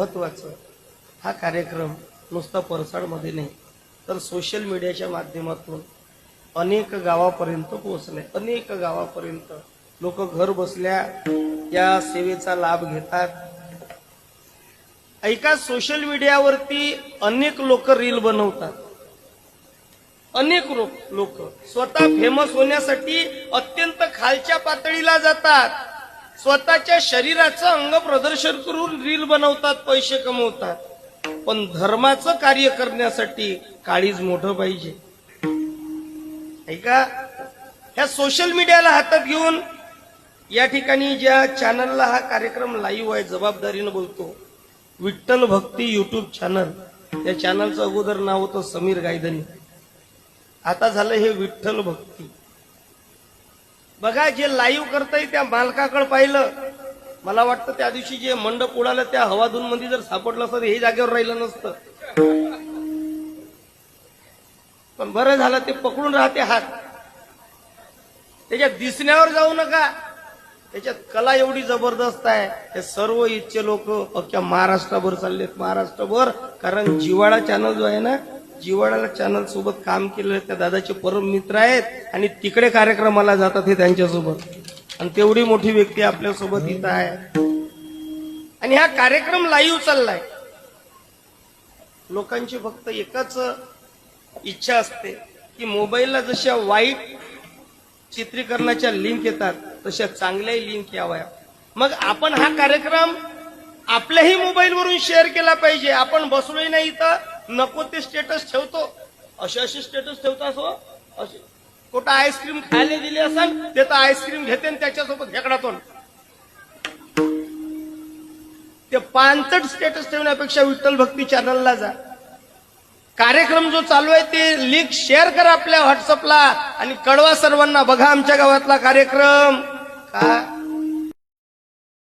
महत्वाचं हा कार्यक्रम नुसता परसाडमध्ये नाही तर सोशल मीडियाच्या माध्यमातून अनेक गावापर्यंत पोहोचले अनेक गावापर्यंत लोक घर बसल्या या सेवेचा लाभ घेतात. ऐका सोशल मीडियावरती अनेक लोक रील बनवतात. अनेक लोक स्वतः फेमस होण्यासाठी अत्यंत खालच्या पातळीला जातात. स्वतःच्या शरीराचं अंग प्रदर्शन करून रील बनवतात पैसे कमवतात. पण धर्माचं कार्य करण्यासाठी काळीज मोठं पाहिजे. ऐका ह्या सोशल मीडियाला हातात घेऊन या ठिकाणी ज्या चॅनलला हा कार्यक्रम लाईव्ह आहे जबाबदारीनं बोलतो विठ्ठल भक्ती युट्यूब चॅनल या चॅनलचं अगोदर नाव होतं समीर गायधनी. आता झालं हे विठ्ठल भक्ती. बघा जे लाईव्ह करताय त्या मालकाकडे पाहिलं मला वाटतं त्या दिवशी जे मंडप उडालं त्या हवाधून मध्ये जर सापडलं असतं तर हे जागेवर राहिलं नसतं. पण बरं झालं ते पकडून राहते हात. त्याच्या दिसण्यावर जाऊ नका. त्याच्यात कला एवढी जबरदस्त आहे. हे सर्व इच्छे लोक अख्ख्या महाराष्ट्राभर चाललेत. महाराष्ट्रभर कारण जिवाळा चॅनल जो आहे ना जिवाळा चॅनल सोबत काम केलेलं त्या दादाचे परम मित्र आहेत आणि तिकडे कार्यक्रमाला जातात हे त्यांच्यासोबत. आणि तेवढी मोठी व्यक्ती आपल्यासोबत इथं आहे. आणि हा कार्यक्रम लाईव्ह चाललाय. लोकांची फक्त एकच इच्छा असते की मोबाईलला जशा वाईट चित्रीकरणाच्या लिंक येतात तशा चांगल्याही लिंक याव्या. मग आपण हा कार्यक्रम आपल्याही मोबाईलवरून शेअर केला पाहिजे. आपण बसलोही नाही इथं. नको ते स्टेटस ठेवतो. असे असे स्टेटस ठेवतात हो. असे कुठं आईस्क्रीम खायला दिली असाल ते तर आईस्क्रीम घेते आणि त्याच्यासोबत हेकडातून ते पानचट स्टेटस ठेवण्यापेक्षा विठ्ठल भक्ती चॅनलला जा. कार्यक्रम जो चालू आहे ते लिंक शेअर करा आपल्या व्हॉट्सअपला आणि कळवा सर्वांना. बघा आमच्या गावातला कार्यक्रम. का?